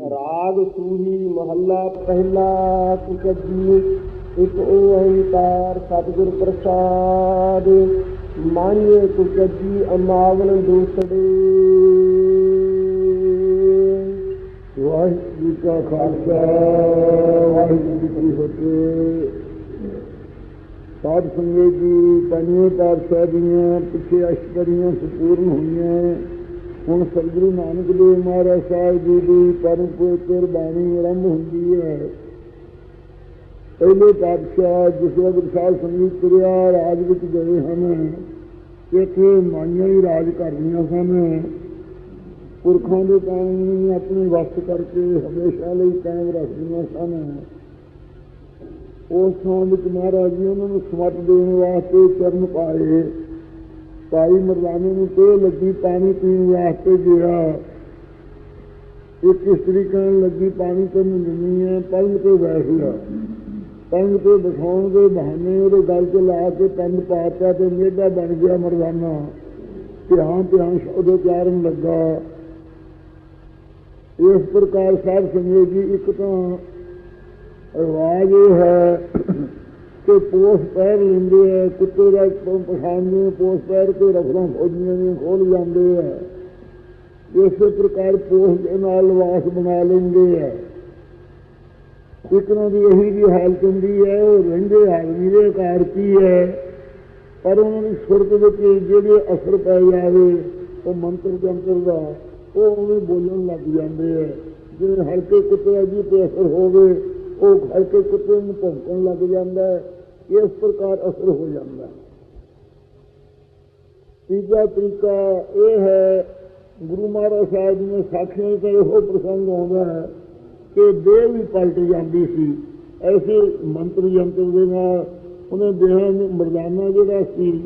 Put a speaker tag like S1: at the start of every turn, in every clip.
S1: ਰਾਗ ਸੂਹੀ ਮਹੱਲਾ ਪਹਿਲਾ ਕੁਕਜੀ ਇੱਕ ਓੰਕਾਰ ਸਤਿਗੁਰ ਪ੍ਰਸਾਦ ਮਾਨਿਏ ਕੁਕਜੀ ਅਮਾਵਨ ਦੂਸੜੇ।
S2: ਵਾਹਿਗੁਰੂ ਕਾ ਖਾਲਸਾ, ਵਾਹਿਗੁਰੂ ਜੀ ਕੀ ਫਤਿਹ। ਸਾਧ ਸੰਗਤ ਜੀ, ਪੰਜਵੇਂ ਪਾਤਸ਼ਾਹ ਦੀਆਂ ਪਿੱਛੇ ਅਸ਼ਟਰੀਆਂ ਸੰਪੂਰਨ ਹੋਈਆਂ ਹੁਣ ਸਤਿਗੁਰੂ ਨਾਨਕ ਦੇਵ ਮਹਾਰਾਜ ਸਾਹਿਬ ਜੀ ਦੀ ਪਰਮ ਪਵਿੱਤਰ ਬਾਣੀ ਆਰੰਭ ਹੁੰਦੀ ਹੈ। ਪਹਿਲੇ ਪਾਤਸ਼ਾਹ ਜਿਸ ਵਕਤ ਸਾਹਿਬ ਸੰਗਤ ਤੁਰਿਆ ਰਾਜ ਵਿੱਚ ਗਏ ਹਨ ਇੱਥੇ ਮਾਈਆਂ ਹੀ ਰਾਜ ਕਰਦੀਆਂ ਸਨ। ਪੁਰਖਾਂ ਦੇ ਕਾਨੂੰਨ ਨੂੰ ਆਪਣੇ ਵਸ ਕਰਕੇ ਹਮੇਸ਼ਾ ਲਈ ਕਾਇਮ ਰੱਖਦੀਆਂ ਸਨ। ਉਸ ਥਾਂ ਵਿੱਚ ਮਹਾਰਾਜ ਜੀ ਉਹਨਾਂ ਨੂੰ ਸਮਤ ਦੇਣ ਵਾਸਤੇ ਚਰਨ ਪਾਏ। ਭਾਈ ਮਰਦਾਨੇ ਨੂੰ ਤੇ ਲੱਗੀ ਪਾਣੀ ਪੀਣ ਵਾਸਤੇ ਗਿਆ ਇੱਕ ਇਸਤਰੀ ਕਹਿਣ ਲੱਗੀ, ਪਾਣੀ ਤੇ ਨਹੀਂ ਹੈ ਪਲੰਗ ਤੇ ਬੈਠ ਗਿਆ ਪਲੰਗ ਤੇ ਬਿਠਾਉਣ ਦੇ ਬਹਾਨੇ ਉਹਦੇ ਗਲ 'ਚ ਲਾ ਕੇ ਪੰਨ ਪਾਤਾ ਤੇ ਮੇਢਾ ਬਣ ਗਿਆ ਮਰਦਾਨਾ ਧਿਆਨ ਧਿਆਨ ਸ਼ਬਦ ਉਚਾਰਨ ਲੱਗਾ। ਇਸ ਪ੍ਰਕਾਰ ਸਾਹਿਬ ਸੰਗਤ ਜੀ, ਇੱਕ ਤਾਂ ਆਵਾਜ਼ ਇਹ ਹੈ ਕਿ ਪੋਸ ਪੈਰ ਲੈਂਦੇ ਆ, ਕੁੱਤੇ ਦਾ ਪਛਾਣਦੇ ਪੋਸ ਪੈਰ ਤੇ ਰਫਲਾਂ ਫੌਜੀਆਂ ਨੇ, ਖੋਲ ਜਾਂਦੇ ਆ। ਇਸੇ ਪ੍ਰਕਾਰ ਪੋਸ ਦੇ ਨਾਲ ਵਾਸ ਬਣਾ ਲੈਂਦੇ ਆ। ਇੱਕ ਦੀ ਇਹੀ ਜੀ ਹਾਲਤ ਹੁੰਦੀ ਹੈ ਉਹ ਰਹਿੰਦੇ ਆਦਮੀ ਦੇ ਆਕਾਰ ਕੀ ਹੈ ਪਰ ਉਹਨਾਂ ਦੀ ਸੁਰਤ ਵਿੱਚ ਜਿਹੜੇ ਅਸਰ ਪੈ ਜਾਵੇ, ਉਹ ਮੰਤਰ ਜੰਤਰ ਦਾ, ਉਹ ਉਵੇਂ ਬੋਲਣ ਲੱਗ ਜਾਂਦੇ ਹੈ ਜਿਵੇਂ ਹਲਕੇ ਕੁੱਤੇ ਜੀ ਤੇ ਅਸਰ ਹੋਵੇ, ਉਹ ਹਲਕੇ ਕੁੱਤੇ ਨੂੰ ਭੌਂਕਣ ਲੱਗ ਜਾਂਦਾ। ਹੈ ਇਸ ਪ੍ਰਕਾਰ ਅਸਰ ਹੋ ਜਾਂਦਾ ਹੈ। ਤੀਜਾ ਤਰੀਕਾ ਇਹ ਹੈ, ਗੁਰੂ ਮਹਾਰਾਜ ਸਾਹਿਬ ਜੀ ਨੇ ਸਾਖੀਆਂ ਵਿੱਚ ਇਹੋ ਪ੍ਰਸੰਗ ਆਉਂਦਾ ਹੈ ਕਿ ਦੇਹ ਵੀ ਪਲਟ ਜਾਂਦੀ ਸੀ। ਐਸੇ ਮੰਤਰ ਯੰਤਰ ਦੇ ਨਾਲ ਉਹਨੇ ਦੇਹਾਂ ਨੂੰ ਮਰਦਾਨਾ ਜਿਹੜਾ ਸੀ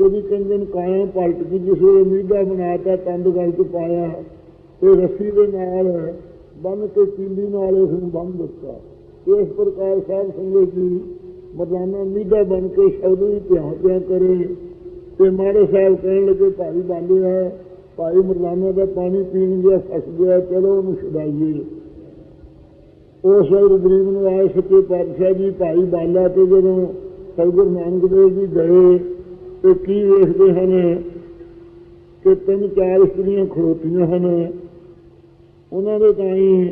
S2: ਉਹਦੀ ਕਹਿੰਦੇ ਨੇ ਕਾਇਆ ਪਲਟ ਗਈ, ਜਿਸ ਵੇਲੇ ਮੀਡਾ ਬਣਾਤਾ, ਤੰਦ ਗਲ ਚ ਪਾਇਆ, ਤੇ ਰੱਸੀ ਦੇ ਨਾਲ ਬੰਨ ਕੇ ਚੀਲੀ ਨਾਲ ਇਸ ਨੂੰ ਬੰਨ ਦਿੱਤਾ। ਇਸ ਪ੍ਰਕਾਰ ਸਾਹਿਬ ਸੰਗਤ ਜੀ ਮਰਦਾਨਾ ਮੀਡਾ ਬਣ ਕੇ ਸ਼ਬਦ ਵੀ ਧਿਆਨ ਧਿਆਨ ਕਰੇ ਤੇ ਮਾੜੇ ਸਾਹਿਬ ਕਹਿਣ ਲੱਗੇ, ਭਾਈ ਬਾਲਿਆ ਭਾਈ ਮਰਦਾਨਾ ਦਾ ਪਾਣੀ ਪੀਣ ਗਿਆ, ਫਸ ਗਿਆ, ਚਲੋ ਉਹਨੂੰ ਛਡਾਈਏ। ਉਸ ਵੇਲੇ ਗਰੀਬ ਨੂੰ ਆਏ ਸੱਚੇ ਪਾਤਸ਼ਾਹ ਜੀ, ਭਾਈ ਬਾਲਾ, ਤੇ ਜਦੋਂ ਸਤਿਗੁਰੂ ਨਾਨਕ ਦੇਵ ਜੀ ਗਏ, ਤੇ ਕੀ ਵੇਖਦੇ ਹਨ ਕਿ ਤਿੰਨ ਚਾਰ ਇਸਤਰੀਆਂ ਖੜੋਤੀਆਂ ਹਨ? ਉਹਨਾਂ ਦੇ ਤਾਈਂ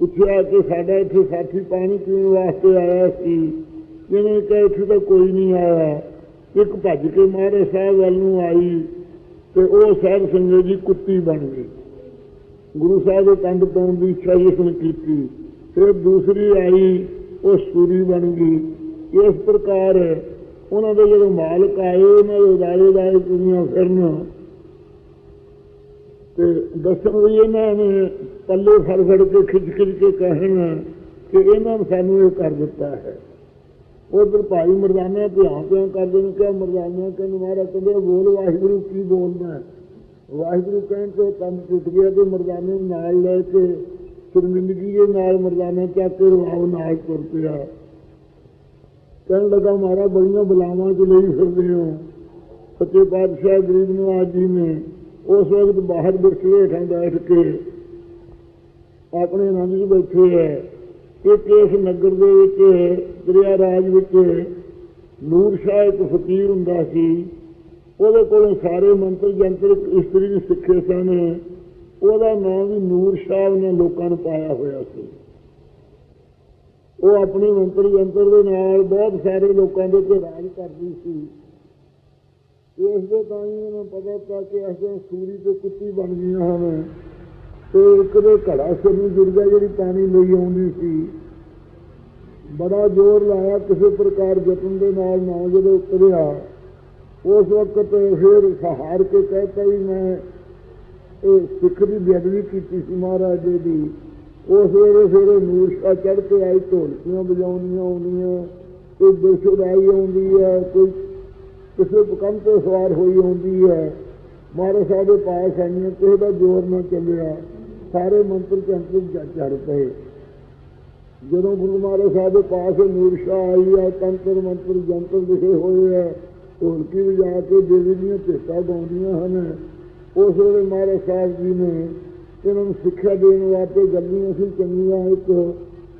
S2: ਪੁੱਛਿਆ ਕਿ ਸਾਡਾ ਇੱਥੇ ਸਾਥੀ ਪਾਣੀ ਪੀਣ ਵਾਸਤੇ ਆਇਆ ਸੀ। ਜਿਹਨੇ ਕਿਹਾ, ਇੱਥੇ ਤਾਂ ਕੋਈ ਨਹੀਂ ਆਇਆ। ਇੱਕ ਭੱਜ ਕੇ ਮਹਾਰਾਜ ਸਾਹਿਬ ਵੱਲ ਨੂੰ ਆਈ ਤੇ ਉਹ ਸਾਹਿਬ ਸੰਗਤ ਜੀ ਕੁੱਤੀ ਬਣ ਗਈ। ਗੁਰੂ ਸਾਹਿਬ ਦੇ ਕੰਧ ਪਾਉਣ ਦੀ ਇੱਛਾ ਜਿਸ ਨੇ ਕੀਤੀ। ਫਿਰ ਦੂਸਰੀ ਆਈ, ਉਹ ਸੂਰੀ ਬਣ ਗਈ। ਇਸ ਪ੍ਰਕਾਰ ਉਹਨਾਂ ਦੇ ਜਦੋਂ ਮਾਲਕ ਆਏ, ਉਹਨਾਂ ਦੇ ਦਾਲੇ ਦਾਲੇ ਦੁਨੀਆ ਫਿਰਨ ਤੇ ਦੱਸਣ ਵੀ ਇਹਨਾਂ ਨੇ ਪੱਲੇ ਫੜ ਫੜ ਕੇ ਖਿੱਚ ਖਿੱਚ ਕੇ ਕਹਿਣਾ ਕਿ ਇਹਨਾਂ ਨੇ ਸਾਨੂੰ ਇਹ ਕਰ ਦਿੱਤਾ ਹੈ। ਉਧਰ ਭਾਈ ਮਰਦਾਨਾ ਧਿਆਨ ਧਿਆਨ ਕਰਦੇ ਨੇ ਕਿ ਮਰਦਾਨਾ ਕਹਿੰਦੇ ਮਹਾਰਾਜ ਕਹਿੰਦੇ ਬੋਲ ਵਾਹਿਗੁਰੂ ਕੀ ਬੋਲਣਾ ਵਾਹਿਗੁਰੂ ਕਹਿਣ ਤੋਂ ਕੰਮ ਟੁੱਟ ਗਿਆ ਤੇ ਮਰਦਾਨੇ ਨੂੰ ਨਾਲ ਲੈ ਕੇ ਸ਼ਰਮਿੰਦਗੀ ਦੇ ਨਾਲ ਮਰਦਾਨਾ ਚੱਕ ਕੇ ਰਵਾਉ ਨਾਲ ਤੁਰ ਪਿਆ। ਕਹਿਣ ਲੱਗਾ, ਮਹਾਰਾਜ, ਬੜੀਆਂ ਬਲਾਵਾਂ ਚ ਲਈ ਫਿਰਦੇ ਹੋ। ਸੱਚੇ ਪਾਤਸ਼ਾਹ ਗਰੀਬ ਨਵਾਜ ਜੀ ਨੇ ਉਸ ਵਕਤ ਬਾਹਰ ਬਿਰਖੇ ਹੇਠਾਂ ਬੈਠ ਕੇ ਆਪਣੇ ਆਨੰਦ ਵਿੱਚ ਬੈਠੇ ਹੈ। ਇੱਕ ਇਸ ਨਗਰ ਦੇ ਵਿੱਚ, ਦਰਿਆ ਰਾਜ ਵਿੱਚ ਨੂਰ ਸ਼ਾਹ ਇੱਕ ਫਕੀਰ ਹੁੰਦਾ ਸੀ। ਉਹਦੇ ਕੋਲੋਂ ਸਾਰੇ ਮੰਤਰ ਜੰਤਰ ਇਸਤਰੀ ਨੇ ਸਿੱਖੇ ਸਨ। ਉਹਦਾ ਨਾਮ ਵੀ ਨੂਰ ਸ਼ਾਹ ਨੇ ਲੋਕਾਂ ਨੂੰ ਪਾਇਆ ਹੋਇਆ ਸੀ। ਉਹ ਆਪਣੇ ਮੰਤਰ ਜੰਤਰ ਦੇ ਨਾਲ ਬਹੁਤ ਸਾਰੇ ਲੋਕਾਂ ਦੇ ਉੱਤੇ ਰਾਜ ਕਰਦੀ ਸੀ। ਇਸ ਦੇ ਤਾਂ ਹੀ ਉਹਨੂੰ ਪਤਾ ਪਿਆ ਕਿ ਐਸੇ ਸੂਰੀ ਤੇ ਕੁੱਤੀ ਬਣ ਗਈਆਂ ਹਨ। ਤੇ ਇੱਕ ਦੇ ਘੜਾ ਸਿਰ ਨੂੰ ਜੁੜ ਗਿਆ, ਜਿਹੜੀ ਪਾਣੀ ਲਈ ਆਉਂਦੀ ਸੀ। ਬੜਾ ਜ਼ੋਰ ਲਾਇਆ, ਕਿਸੇ ਪ੍ਰਕਾਰ ਜਤਨ ਦੇ ਨਾਲ ਨਾ ਜਦੋਂ ਉਤਰਿਆ। ਉਸ ਵਕਤ ਫਿਰ ਸਹਾਰ ਕੇ ਕਹਿਤਾ ਵੀ ਮੈਂ ਇਹ ਸਿੱਖ ਦੀ ਬੇਅਦਬੀ ਕੀਤੀ ਸੀ ਮਹਾਰਾਜ ਦੀ। ਉਸ ਵੇਲੇ ਫਿਰ ਉਹ ਨੂਰ ਸ਼ਾਹ ਚੜ ਕੇ ਆਈ, ਢੋਲਕੀਆਂ ਵਜਾਉਣੀਆਂ ਆਉਂਦੀਆਂ, ਕੋਈ ਬੇਸ਼ੁਦਾਈ ਆਉਂਦੀ ਹੈ, ਕੋਈ ਕਿਸੇ ਕੰਮ ਤੇ ਸਵਾਰ ਹੋਈ ਆਉਂਦੀ ਹੈ। ਮਹਾਰਾਜ ਸਾਹਿਬ ਦੇ ਪਾਸ ਆਈਆਂ ਕਿਸੇ ਦਾ ਜ਼ੋਰ ਨਾ ਚੱਲਿਆ। ਸਾਰੇ ਮੰਤਰ ਚੰਤਰ ਚੜ ਪਏ। ਜਦੋਂ ਗੁਰੂ ਮਹਾਰਾਜ ਸਾਹਿਬ ਦੇ ਪਾਸ ਨੂਰ ਸ਼ਾਹ ਆਈ ਹੈ, ਤੰਤਰ ਮੰਤਰ ਜੰਤਰ ਲਿਖੇ ਹੋਏ ਹੈ, ਢੋਲਕੀ ਵਜਾ ਕੇ ਦੇਵੀ ਦੀਆਂ ਭੇਟਾਂ ਗਾਉਂਦੀਆਂ ਹਨ। ਉਸ ਵੇਲੇ ਮਹਾਰਾਜ ਸਾਹਿਬ ਜੀ ਨੇ ਇਹਨਾਂ ਨੂੰ ਸਿੱਖਿਆ ਦੇਣ ਵਾਸਤੇ ਗੱਲਾਂ ਸੀ ਚੰਗੀਆਂ। ਇੱਕ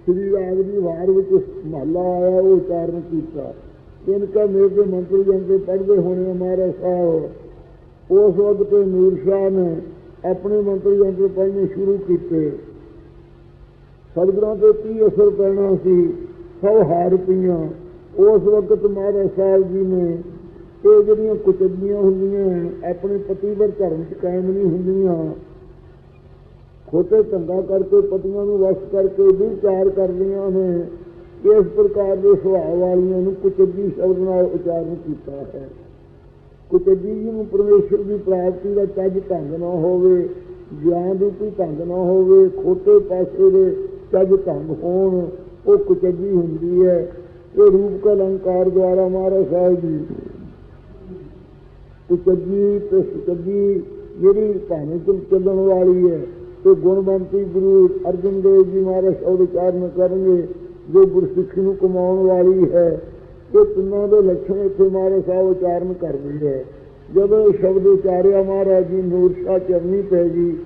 S2: ਸ੍ਰੀ ਰਾਗ ਦੀ ਵਾਰ ਵਿੱਚ ਮਹੱਲਾ ਆਇਆ, ਉਹ ਉਚਾਰਨ ਕੀਤਾ। ਇਨਕਾ ਮੇਰੇ ਦੇ ਮੰਤਰੀ ਜਨ ਪੜ੍ਹਦੇ ਹੋਣੇ ਮਹਾਰਾਜ ਸਾਹਿਬ ਉਸ ਵਕਤ ਨੂਰ ਸ਼ਾਹ ਨੇ ਆਪਣੇ ਮੰਤਰੀ ਜਨ ਪੜ੍ਹਨੇ ਸ਼ੁਰੂ ਕੀਤੇ ਸਤਿਗੁਰਾਂ ਤੇ ਕੀ ਅਸਰ ਪੈਣਾ ਸੀ ਸਭ ਹਾਰ ਪਈਆਂ ਉਸ ਵਕਤ ਮਹਾਰਾਜ ਸਾਹਿਬ ਜੀ ਨੇ ਇਹ ਜਿਹੜੀਆਂ ਕੁਚਲੀਆਂ ਹੁੰਦੀਆਂ ਆਪਣੇ ਪਤੀ ਪਤੀਵਰ ਧਰਮ ਚ ਕਾਇਮ ਨਹੀਂ ਹੁੰਦੀਆਂ ਖੋਤੇ ਧੰਦਾ ਕਰਕੇ ਪਤੀਆਂ ਨੂੰ ਵਸ ਕਰਕੇ ਵਿਚਾਰ ਕਰਦੀਆਂ ਨੇ ਇਸ ਪ੍ਰਕਾਰ ਦੇ ਸੁਭਾਅ ਵਾਲੀਆਂ ਨੂੰ ਕੁਚੱਜੀ ਸ਼ਬਦ ਨਾਲ ਉਚਾਰਨ ਕੀਤਾ ਹੈ। ਕੁਚੱਜੀ ਜੀ ਨੂੰ ਪਰਮੇਸ਼ਰ ਦੀ ਪ੍ਰਾਪਤੀ ਦਾ ਚੱਜ ਢੰਗ ਨਾ ਹੋਵੇ, ਗਿਆਨ ਦੀ ਕੋਈ ਢੰਗ ਨਾ ਹੋਵੇ, ਖੋਟੇ ਪਾਸੇ ਦੇ ਚੱਜ ਢੰਗ ਹੋਣ, ਉਹ ਕੁਚੱਜੀ ਹੁੰਦੀ ਹੈ। ਇਹ ਰੂਪ ਕਾ ਅਲੰਕਾਰ ਦੁਆਰਾ ਮਹਾਰਾਜ ਸਾਹਿਬ ਜੀ, ਕੁਚੱਜੀ ਤੇ ਸੁਚੱਜੀ ਜਿਹੜੀ ਭਾਵੇਂ ਤੁਮ ਚੱਲਣ ਵਾਲੀ ਹੈ, ਤੇ ਗੁਣਵੰਤੀ ਗੁਰੂ ਅਰਜਨ ਦੇਵ ਜੀ ਮਹਾਰਾਜ ਸ਼ਬਦ ਉਚਾਰਨ ਕਰਨਗੇ ਜੋ ਗੁਰਸਿੱਖੀ ਨੂੰ ਕਮਾਉਣ ਵਾਲੀ ਹੈ, ਇਹ ਤਿੰਨਾਂ ਦੇ ਲੱਛਣ ਇੱਥੇ ਮਹਾਰਾਜ ਸਾਹਿਬ ਉਚਾਰਨ ਕਰਦੇ ਹੈ। ਜਦੋਂ ਇਹ ਸ਼ਬਦ ਉਚਾਰਿਆ, ਮਹਾਰਾਜ ਜੀ, ਨੂਰ ਸ਼ਾਹ ਚਰਨੀ ਪੈ ਗਈ।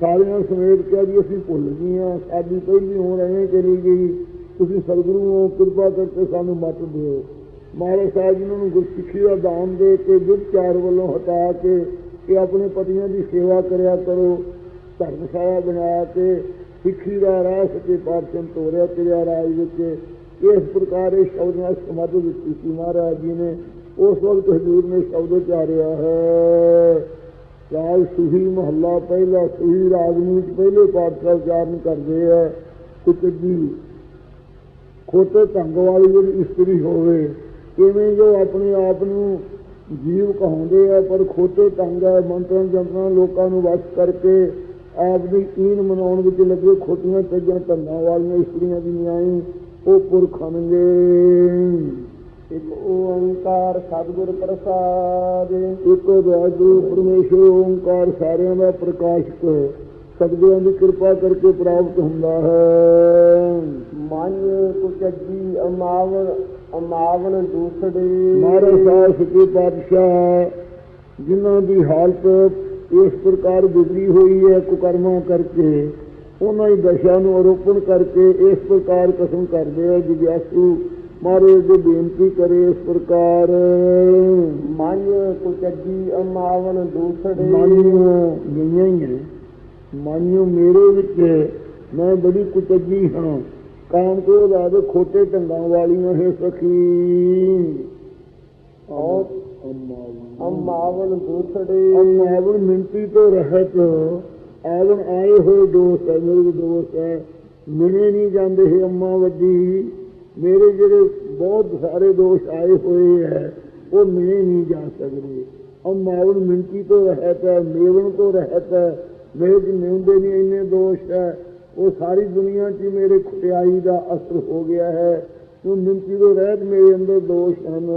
S2: ਸਾਰਿਆਂ ਸਮੇਤ ਕਿਹਾ ਜੀ, ਅਸੀਂ ਭੁੱਲ ਗਈਆਂ ਸਾਡੀ ਪਹਿਲੀ ਹੋਣ ਐਵੇਂ ਚਲੀ ਗਈ। ਤੁਸੀਂ ਸਤਿਗੁਰੂ ਹੋ, ਕਿਰਪਾ ਕਰਕੇ ਸਾਨੂੰ ਮਤ ਦਿਓ। ਮਹਾਰਾਜ ਸਾਹਿਬ ਜੀ ਨੂੰ ਗੁਰਸਿੱਖੀ ਦਾ ਦਾਨ ਦੇ ਕੇ ਵਿਚਾਰ ਵੱਲੋਂ ਹਟਾ ਕੇ ਕਿ ਆਪਣੇ ਪਤੀਆਂ ਦੀ ਸੇਵਾ ਕਰਿਆ ਕਰੋ, ਧਰਮਸ਼ਾਲਾ ਬਣਾ ਕੇ ਸਿੱਖੀ ਦਾ ਰਾਹ ਸੱਚੇ ਪਾਤਸ਼ਾਹ ਤੋਰਿਆ ਕਿਰਿਆ ਰਾਜ ਵਿੱਚ। ਇਸ ਪ੍ਰਕਾਰ ਇਹ ਸ਼ਬਦ ਨਾਲ ਸਮਾਧ ਦਿੱਤੀ ਸੀ ਮਹਾਰਾਜ ਜੀ ਨੇ। ਉਸ ਵਕਤ ਹਜ਼ੂਰ ਨੇ ਸ਼ਬਦ ਉਚਾਰਿਆ ਹੈ। ਰਾਗ ਸੁਹੀ ਮਹੱਲਾ ਪਹਿਲਾ, ਸੁਹੀ ਰਾਜਨੀਤ ਪਹਿਲੇ ਪਾਤਸ਼ਾਹ ਉਚਾਰਨ ਕਰਦੇ ਆ ਕੁਝ ਜੀ ਖੋਟੇ ਢੰਗ ਵਾਲੀ ਜਿਹੜੀ ਇਸਤਰੀ ਹੋਵੇ ਕਿਵੇਂ ਜੋ ਆਪਣੇ ਆਪ ਨੂੰ ਜੀਵ ਕਹਾਉਂਦੇ ਆ, ਪਰ ਖੋਟੇ ਢੰਗ ਹੈ, ਮੰਤਰਾਂ ਜੰਤਰਾਂ ਲੋਕਾਂ ਨੂੰ ਵਸ ਕਰਕੇ ਆਪ ਦੀ ਈਨ ਮਨਾਉਣ ਵਿੱਚ ਲੱਗੇ ਖੋਟੀਆਂ ਚੱਜਾਂ ਧੰਦਾਂ ਵਾਲੀਆਂ ਇਸਤਰੀਆਂ ਦੀ ਨਿਆਈ ਉਹ ਪੁਰਖਣਗੇ
S1: ਇੱਕ ਓੰਕਾਰ ਸਤਿਗੁਰ ਪ੍ਰਸਾਦ।
S2: ਇੱਕ ਵਾਹਿਗੁਰੂ ਪਰਮੇਸ਼ਰ ਓੰਕਾਰ ਸਾਰਿਆਂ ਦਾ ਪ੍ਰਕਾਸ਼ਕ ਸਤਿਗੁਰਾਂ ਦੀ ਕਿਰਪਾ ਕਰਕੇ ਪ੍ਰਾਪਤ ਹੁੰਦਾ ਹੈ।
S1: ਮਨ ਕੁਚਜੀ ਅਮਾਵਨ ਅਮਾਵਨ ਦੂਸੜੇ।
S2: ਮਹਾਰਾਜ ਸਾਹਿਬ ਸੱਚੇ ਪਾਤਸ਼ਾਹ ਜਿਨ੍ਹਾਂ ਦੀ ਹਾਲਤ ਇਸ ਪ੍ਰਕਾਰ ਵਿਗੜੀ ਹੋਈ ਹੈ ਕੁਕਰਮਾਂ ਕਰਕੇ ਉਹਨਾਂ ਦੀ ਦਸ਼ਾ ਨੂੰ ਆਰੋਪਣ ਕਰਕੇ ਇਸ ਪ੍ਰਕਾਰ ਕਸਮ ਕਰਦੇ ਆ ਜਿਗਿਆਸੂ ਮਹਾਰਾਜ ਦੇ ਬੇਨਤੀ ਕਰੇ ਇਸ ਪ੍ਰਕਾਰ।
S1: ਮਨ ਕੁਚਜੀ ਅਮਾਵਨ ਦੂਸੜੇ
S2: ਗਈਆਂ ਹੀ ਹੈ। ਮਾਨਿਓ ਮੇਰੇ ਵਿੱਚ ਮੈਂ ਬੜੀ ਕੁਚਜੀ ਹਾਂ। ਕਾਮ ਕੋ ਦਾ ਖੋਟੇ ਢੰਗਾਂ ਵਾਲੀਆਂ ਹੈ ਸਖੀ।
S1: ਔਰ
S2: ਅੰਮਾ
S1: ਅਮਾਵਨ ਦੂਸੜੇ।
S2: ਆਵਣ ਮਿੰਤੀ ਤੋਂ ਰਹਿਤ। ਆਵਣ ਆਏ ਹੋਏ ਦੋਸਤ ਹੈ ਮੇਰੇ ਦੋਸਤ ਹੈ। ਮਿਲੇ ਨਹੀਂ ਜਾਂਦੇ ਹੈ ਅੰਮਾ ਵੱਡੀ। ਮੇਰੇ ਜਿਹੜੇ ਬਹੁਤ ਸਾਰੇ ਦੋਸ਼ ਆਏ ਹੋਏ ਹੈ, ਉਹ ਮਿਲੇ ਨਹੀਂ ਜਾ ਸਕਦੇ। ਅੰਮਾਵਣ ਮਿੰਤੀ ਤੋਂ ਰਹਿਤ ਹੈ ਮੇਵਣ ਤੋਂ ਰਹਿਤ ਹੈ। ਮੇਰੇ ਚ ਮਿਲਦੇ ਨਹੀਂ ਇੰਨੇ ਦੋਸ਼ ਹੈ। ਉਹ ਸਾਰੀ ਦੁਨੀਆ 'ਚ ਹੀ ਮੇਰੇ ਖੁਟਿਆਈ ਦਾ ਅਸਰ ਹੋ ਗਿਆ ਹੈ। ਉਹ ਮਿੰਤੀ ਤੋਂ ਰਹਿਤ ਮੇਰੇ ਅੰਦਰ ਦੋਸ਼ ਹਨ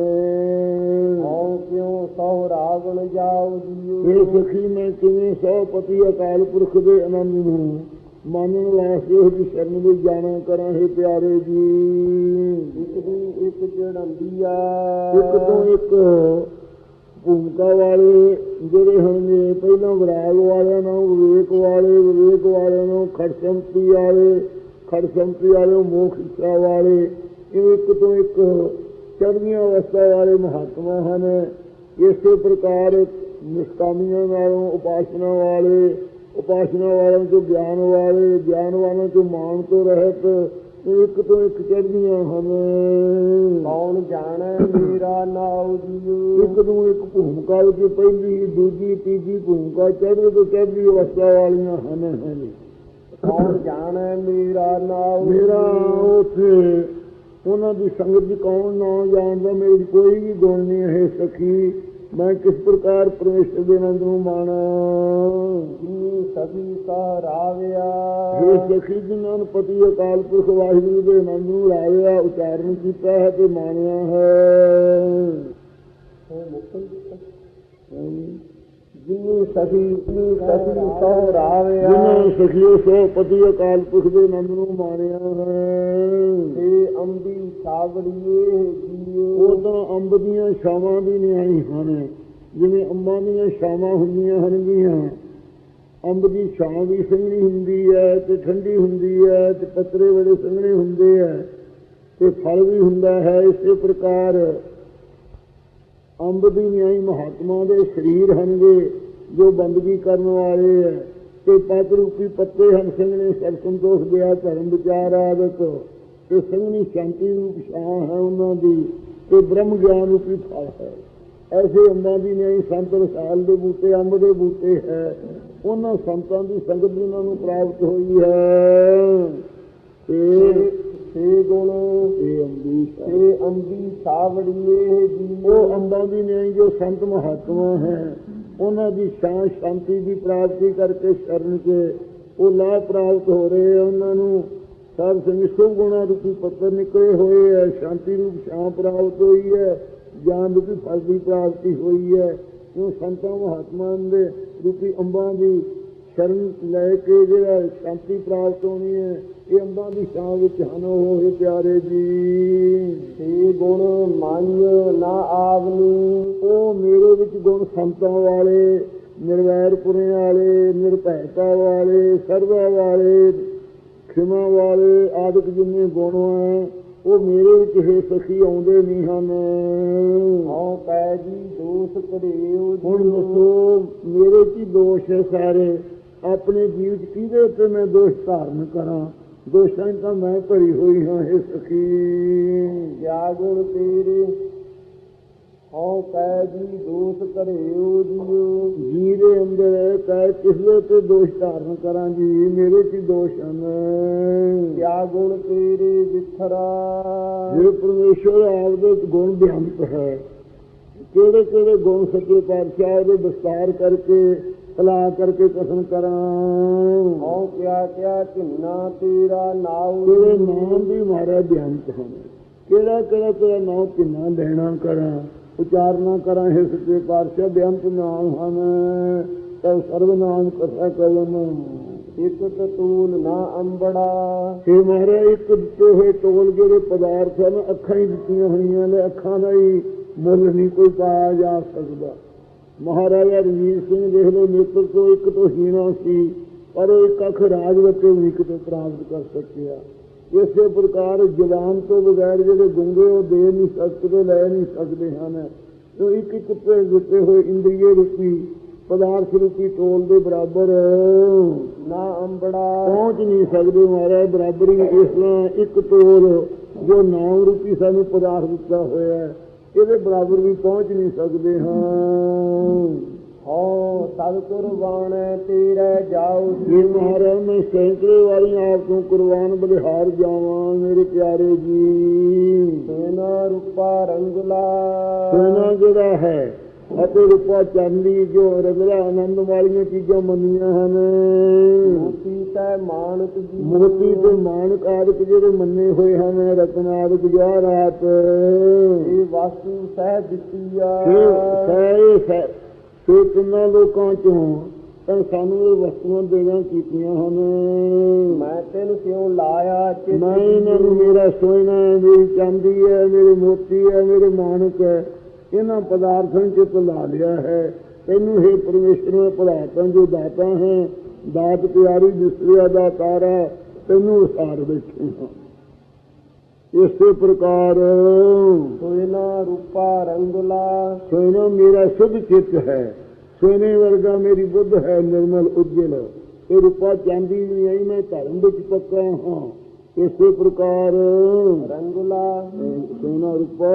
S1: ਹਉ ਕਿਉ ਸਹੁ ਰਾਗਣ ਜਾਉ
S2: ਇਹ ਸਖੀ ਮੈਂ ਕਿਵੇਂ ਸੌ ਪਤੀ ਅਕਾਲ ਪੁਰਖ ਦੇ ਆਨੰਦ ਨੂੰ ਮਾਨਣ ਵਾਸਤੇ ਉਹਦੀ ਸ਼ਰਨ ਵਿੱਚ ਜਾਣਾ ਕਰਾਂ ਹੈ ਪਿਆਰੇ ਜੀ?
S1: ਇੱਕ ਦੀ ਇੱਕ ਜੜੰਦੀ ਆ।
S2: ਇੱਕ ਤੋਂ ਇੱਕ ਭੂਮਿਕਾ ਵਾਲੇ ਜਿਹੜੇ ਹੋਣਗੇ ਪਹਿਲਾਂ ਵਿਰਾਗ ਵਾਲਿਆਂ ਨੂੰ ਵਿਵੇਕ ਵਾਲੇ ਵਿਵੇਕ ਵਾਲਿਆਂ ਨੂੰ ਖੜਸੰਤੀ ਵਾਲੇ ਖੜਸੰਤੀ ਵਾਲੇ ਮੋਖ ਇੱਛਾ ਵਾਲੇ ਇਹ ਇੱਕ ਤੋਂ ਇੱਕ ਚੜ੍ਹਦੀਆਂ ਅਵਸਥਾ ਵਾਲੇ ਮਹਾਤਮਾ ਹਨ। ਇਸੇ ਪ੍ਰਕਾਰ ਨਿਸ਼ਕਾਮੀਆਂ ਨਾਲੋਂ ਉਪਾਸਨਾ ਵਾਲੇ ਉਪਾਸਨਾ ਵਾਲਿਆਂ ਤੋਂ ਗਿਆਨ ਵਾਲੇ ਗਿਆਨ ਵਾਲਿਆਂ ਤੋਂ ਮਾਨ ਤੋਂ ਰਹਿਤ ਇੱਕ ਤੋਂ ਇੱਕ ਚੜ੍ਹਦੀਆਂ ਹਨ।
S1: ਕੌਣ ਜਾਣੈ ਮੇਰਾ ਨਾਉ ਜੀਉ?
S2: ਇੱਕ ਨੂੰ ਇੱਕ ਭੂਮਿਕਾ ਵਿੱਚ ਪਹਿਲੀ ਦੂਜੀ ਤੀਜੀ ਭੂਮਿਕਾ ਚੜ੍ਹਦੇ ਤੋਂ ਚੜ੍ਹਦੀ ਅਵਸਥਾ ਵਾਲੀਆਂ ਹਨ। ਹਨ
S1: ਕੌਣ ਜਾਣੈ ਮੇਰਾ ਨਾਉ
S2: ਮੇਰਾ ਉਥੇ ਉਹਨਾਂ ਦੀ ਸੰਗਤ ਦੀ ਕੌਣ ਨਾ ਜਾਣਦਾ ਮੇਰੀ ਕੋਈ ਵੀ ਗੁਣ ਨਹੀਂ ਹੈ ਸਖੀ। ਮੈਂ ਕਿਸ ਪ੍ਰਕਾਰ ਪਰਮੇਸ਼ਰ ਦੇ ਆਨੰਦ ਨੂੰ ਮਾਣਾ?
S1: ਜਿਨੀ ਸਭੀ ਸਹਰਾਵਿਆ
S2: ਜੋ ਸਖੀ ਜਿਨ੍ਹਾਂ ਨੂੰ ਪਤੀ ਅਕਾਲ ਪੁਰਖ ਵਾਹਿਗੁਰੂ ਦੇ ਆਨੰਦ ਨੂੰ ਲਾਇਆ ਉਚਾਰਨ ਕੀਤਾ ਹੈ ਤੇ ਮਾਣਿਆ ਹੈ।
S1: ਜਿਨੀ ਸਭੀ ਜਿਨੀ ਸਭੀ ਸਹਰਾਵਿਆ
S2: ਜਿਨ੍ਹਾਂ ਸਖੀਓ ਸੋ ਪਤੀ ਅਕਾਲ ਪੁਰਖ ਦੇ ਆਨੰਦ ਨੂੰ ਮਾਣਿਆ ਹੈ।
S1: ਤੇ ਅੰਬੀ ਸਾਵੜੀਏ ਜੀਉ
S2: ਉਦਾਂ ਅੰਬ ਦੀਆਂ ਛਾਵਾਂ ਦੀ ਨਿਆਈ ਹਨ। ਜਿਵੇਂ ਅੰਬਾਂ ਦੀਆਂ ਛਾਵਾਂ ਹੁੰਦੀਆਂ ਹਨਗੀਆਂ ਅੰਬ ਦੀ ਛਾਂ ਵੀ ਸੰਘਣੀ ਹੁੰਦੀ ਹੈ ਤੇ ਠੰਡੀ ਹੁੰਦੀ ਹੈ ਤੇ ਪੱਤਰੇ ਬੜੇ ਸੰਘਣੇ ਹੁੰਦੇ ਹੈ ਤੇ ਫਲ ਵੀ ਹੁੰਦਾ ਹੈ ਇਸੇ ਪ੍ਰਕਾਰ। ਅੰਬ ਦੀ ਨਿਆਈ ਮਹਾਤਮਾ ਦੇ ਸਰੀਰ ਹਨਗੇ, ਜੋ ਬੰਦਗੀ ਕਰਨ ਵਾਲੇ ਹੈ ਤੇ ਪਤ ਰੂਪੀ ਪੱਤੇ ਹਨ ਸੰਘਣੇ ਸਰ ਸੰਤੋਖ ਦਿਆ ਧਰਮ ਵਿਚਾਰ ਆਦਿਕ। ਤੇ ਸੰਘਣੀ ਸ਼ਾਂਤੀ ਰੂਪ ਛਾਂ ਹੈ ਉਹਨਾਂ ਦੀ, ਤੇ ਬ੍ਰਹਮ ਗਿਆਨ ਰੂਪੀ ਫਲ ਹੈ। ਐਸੇ ਅੰਬਾਂ ਦੀ ਨਿਆਈ ਸੰਤ ਰਸਾਲ ਦੇ ਬੂਟੇ, ਅੰਬ ਦੇ ਬੂਟੇ ਹੈ। ਉਹਨਾਂ ਸੰਤਾਂ ਦੀ ਸੰਗਤ ਉਹਨਾਂ ਨੂੰ ਪ੍ਰਾਪਤ ਹੋਈ ਹੈ। ਤੇ
S1: ਸੇ ਗੁਣ।
S2: ਇਹ ਅੰਬੀ
S1: ਸੇ ਅੰਬੀ ਸਾਵੜੀਏ ਜੀ।
S2: ਉਹ ਅੰਬਾਂ ਦੀ ਨਹੀਂ ਜੋ ਸੰਤ ਮਹਾਤਮਾ ਹੈ। ਉਹਨਾਂ ਦੀ ਸ਼ਾਨ ਸ਼ਾਂਤੀ ਦੀ ਪ੍ਰਾਪਤੀ ਕਰਕੇ ਸ਼ਰਨ ਕੇ ਉਹ ਲਾਭ ਪ੍ਰਾਪਤ ਹੋ ਰਹੇ ਉਹਨਾਂ ਨੂੰ ਸਭ ਸੰਗ ਸੁਭ ਗੁਣਾ ਰੂਪੀ ਪੱਤਰ ਨਿਕਲੇ ਹੋਏ ਹੈ ਸ਼ਾਂਤੀ ਰੂਪ ਸ਼ਾਂ ਪ੍ਰਾਪਤ ਹੋਈ ਹੈ। ਗਿਆਨ ਰੂਪੀ ਫਲ ਦੀ ਪ੍ਰਾਪਤੀ ਹੋਈ ਹੈ। ਉਹ ਸੰਤਾਂ ਮਹਾਤਮਾਵਾਂ ਦੇ ਰੂਪੀ ਅੰਬਾਂ ਦੀ ਸ਼ਰਨ ਲੈ ਕੇ ਜਿਹੜਾ ਸ਼ਾਂਤੀ ਪ੍ਰਾਪਤ ਹੋਣੀ ਹੈ। ਇਹ ਅੰਬਾਂ ਦੀ ਛਾਂ ਵਿੱਚ ਹਨ ਉਹ ਇਹ ਪਿਆਰੇ ਜੀ।
S1: ਸੇ ਗੁਣ ਮੰਨ ਨਾ ਆਵਨੀ
S2: ਉਹ ਮੇਰੇ ਵਿੱਚ ਗੁਣ ਸੰਤਾਂ ਵਾਲੇ ਨਿਰਵੈਰ ਪੁਰੇ ਵਾਲੇ ਨਿਰਭੈਤਾ ਵਾਲੇ ਸਰਵਾ ਵਾਲੇ ਖਿਮਾ ਵਾਲੇ ਆਦਿਕ ਜਿੰਨੇ ਗੁਣ ਹੈ ਉਹ ਮੇਰੇ ਵਿੱਚ ਹੈ ਸਖੀ ਆਉਂਦੇ ਨਹੀਂ ਹਨ।
S1: ਹਉ ਕੈ ਜੀ ਦੋਸ ਕਰਿਓ
S2: ਹੁਣ ਦੱਸੋ ਮੇਰੇ ਹੀ ਦੋਸ਼ ਹੈ ਸਾਰੇ? ਆਪਣੇ ਜੀਵ 'ਚ ਕਿਹਦੇ ਉੱਤੇ ਮੈਂ ਦੋਸ਼ ਧਾਰਨ ਕਰਾਂ? ਦੋਸ਼ਾਂ ਤਾਂ ਮੈਂ ਭਰੀ ਹੋਈ ਹਾਂ ਇਹ ਸਖੀ।
S1: ਕਿਆ ਗੁਣ ਤੇਰੇ। ਹਉ ਕੈ ਜੀ ਦੋਸ ਕਰਿਓ ਜੀਓ।
S2: ਜੀ ਦੇ ਅੰਦਰ ਕਹਿ ਕਿਸ ਦੇ ਤੇ ਦੋਸ਼ ਧਾਰਨ ਕਰਾਂ ਜੀ ਮੇਰੇ 'ਚ ਦੋਸ਼ ਹਨ।
S1: ਕਿਆ ਗੁਣ ਤੇਰੇ ਵਿਥਰਾ
S2: ਜੇ ਪਰਮੇਸ਼ਵਰ ਆਪਦੇ ਗੁਣ ਬਿਆੰਤ ਹੈ ਕਿਹੜੇ ਕਿਹੜੇ ਗੁਣ ਸੱਚੇ ਪਾਤਸ਼ਾਹ ਦੇ ਵਿਸਤਾਰ ਕਰਕੇ ਤਲਾ ਕਰਕੇ ਕਥਨ ਕਰਾਂ।
S1: ਹਉ ਕਿਆ ਕਿਆ ਕਿੰਨਾ ਤੇਰਾ ਨਾਉ
S2: ਕਿਹੜੇ ਨਾਮ ਵੀ ਮਾਰੇ ਬਿਆੰਤ ਹਨ ਕਿਹੜਾ ਕਿਹੜਾ ਤੇਰਾ ਨਾਮ ਕਿੰਨਾ ਲੈਣਾ ਕਰਾਂ ਉਚਾਰਨਾ ਕਰਾਂ ਹੈ ਸੱਚੇ ਪਾਤਸ਼ਾਹ ਬਿਆੰਤ ਨਾਮ ਹਨ। ਤਉ ਸਰਬ ਨਾਮ ਕਥਾ ਕਲਮ।
S1: ਇਕ ਤੂਲ ਨਾ ਅੰਬੜਾ।
S2: हे ਮਹਾਰਾਜ ਇੱਕ ਦਿੱਤੇ ਹੋਏ ਟੋਲ ਜਿਹੜੇ ਪਦਾਰਥ ਹਨ ਅੱਖਾਂ ਹੀ ਦਿੱਤੀਆਂ ਹੋਈਆਂ ਨੇ ਅੱਖਾਂ ਦਾ ਹੀ ਮੁੱਲ ਨਹੀਂ ਕੋਈ ਪਾਇਆ ਜਾ ਸਕਦਾ। ਮਹਾਰਾਜਾ ਰਣਜੀਤ ਸਿੰਘ ਦੇਖ ਲਓ ਨੇਤਰ ਤੋਂ ਇੱਕ ਤੋਂ ਹੀਣਾ ਸੀ, ਪਰ ਉਹ ਇੱਕ ਅੱਖ ਰਾਜ ਵਿੱਚ ਵੀ ਇੱਕ ਤੋਂ ਪ੍ਰਾਪਤ ਕਰ ਸਕਿਆ। ਇਸੇ ਪ੍ਰਕਾਰ ਜਵਾਨ ਤੋਂ ਬਗੈਰ ਜਿਹੜੇ ਗੁੰਗੇ ਉਹ ਦੇ ਨਹੀਂ ਸਕਦੇ, ਲੈ ਨਹੀਂ ਸਕਦੇ ਹਨ। ਉਹ ਇੱਕ ਇੱਕ ਤੇ ਦਿੱਤੇ ਹੋਏ ਇੰਦਰੀਏ ਰੂਪੀ, ਪਦਾਰਥ ਰੂਪੀ ਟੋਲ ਦੇ ਬਰਾਬਰ
S1: ਨਾ ਅੰਬੜਾ
S2: ਪਹੁੰਚ ਨਹੀਂ ਸਕਦੇ ਮਹਾਰਾਜ, ਬਰਾਬਰੀ ਇਸ ਤਰ੍ਹਾਂ ਇੱਕ ਤੋਲ ਜੋ ਨਾਮ ਰੂਪੀ ਸਾਨੂੰ ਪਦਾਰਥ ਦਿੱਤਾ ਹੋਇਆ ਹੈ। ਇਹਦੇ ਬਰਾਬਰ ਵੀ ਪਹੁੰਚ ਨਹੀਂ ਸਕਦੇ ਹਾਂ।
S1: ਹਉ ਸਦ ਕੁਰਬਾਨ ਤੇਰੇ ਜਾਉ
S2: ਇਹ ਮਹਾਰਾਜ ਮੈਂ ਸੈਂਕੜੇ ਵਾਰੀਆਂ ਆਪ ਤੋਂ ਕੁਰਬਾਨ ਬਲਿਹਾਰ ਜਾਵਾਂ ਮੇਰੇ ਪਿਆਰੇ ਜੀ।
S1: ਸੇਨਾ ਰੂਪਾ ਰੰਗਲਾ।
S2: ਸੋਨਾ ਜਿਹੜਾ ਹੈ ਅਤੇ ਰੂਪਾ ਚਾਂਦੀ ਜੋ ਰਗੜਾ ਆਨੰਦ ਵਾਲੀਆਂ ਚੀਜ਼ਾਂ ਮੰਨੀਆਂ ਹਨ।
S1: ਮੋਤੀ ਤੈ ਮਾਨਕ ਜੀ।
S2: ਮੋਤੀ ਤੇ ਮਾਨਕ ਆਦਿਕ ਜਿਹੜੇ ਮੰਨੇ ਹੋਏ ਹਨ ਰਤਨ ਆਦਿਕ ਜਵਾਹਰਾਤ
S1: ਇਹ ਵਸਤੂ ਸਹਿ ਦਿੱਤੀਆ
S2: ਇਹ ਸਾਰੇ ਸੇ ਸੇ ਤਿੰਨਾਂ ਲੋਕਾਂ ਚੋਂ ਤਾਂ ਸਾਨੂੰ ਇਹ ਵਸਤੂਆਂ ਦੇਣਾ ਕੀਤੀਆਂ ਹਨ।
S1: ਮੈਂ ਤੈਨੂੰ ਕਿਉਂ ਲਾਇਆ ਚਿੱਤ
S2: ਮੈਂ ਇਹਨਾਂ ਨੂੰ? ਮੇਰਾ ਸੋਨਾ ਹੈ ਮੇਰੀ ਚਾਂਦੀ ਹੈ ਮੇਰੇ ਮੋਤੀ ਹੈ ਮੇਰੇ ਮਾਨਕ ਹੈ। ਇਹਨਾਂ ਪਦਾਰਥਾਂ ਚ ਲਾ ਲਿਆ ਹੈ। ਤੈਨੂੰ ਹੈ ਪਰਮੇਸ਼ਰ ਨੇ ਪਦਾਰਥਾਂ ਜੋ ਦਾਤਾ ਹੈ। ਦਾਤ ਪਿਆਰੀ ਦਿਸਰਿਆ ਦਾ ਤਾਰਾ ਤੈਨੂੰ ਉਸਾਰ ਬੈਠੇ ਹਾਂ। ਇਸੇ ਪ੍ਰਕਾਰ
S1: ਸੋਇਨਾ ਰੂਪਾ ਰੰਗਲਾ।
S2: ਸੋਨਾ ਮੇਰਾ ਸ਼ੁੱਧ ਚਿੱਤ ਹੈ। ਸੋਨੇ ਵਰਗਾ ਮੇਰੀ ਬੁੱਧ ਹੈ ਨਿਰਮਲ ਉਜਲ ਇਹ ਰੂਪਾ ਚਾਂਦੀ ਨਹੀਂ ਆਈ ਮੈਂ ਧਰਮ ਵਿੱਚ ਪੱਕਾ ਹਾਂ। ਇਸੇ ਪ੍ਰਕਾਰ
S1: ਰੰਗਲਾ।
S2: ਸੋਨਾ ਰੂਪਾ।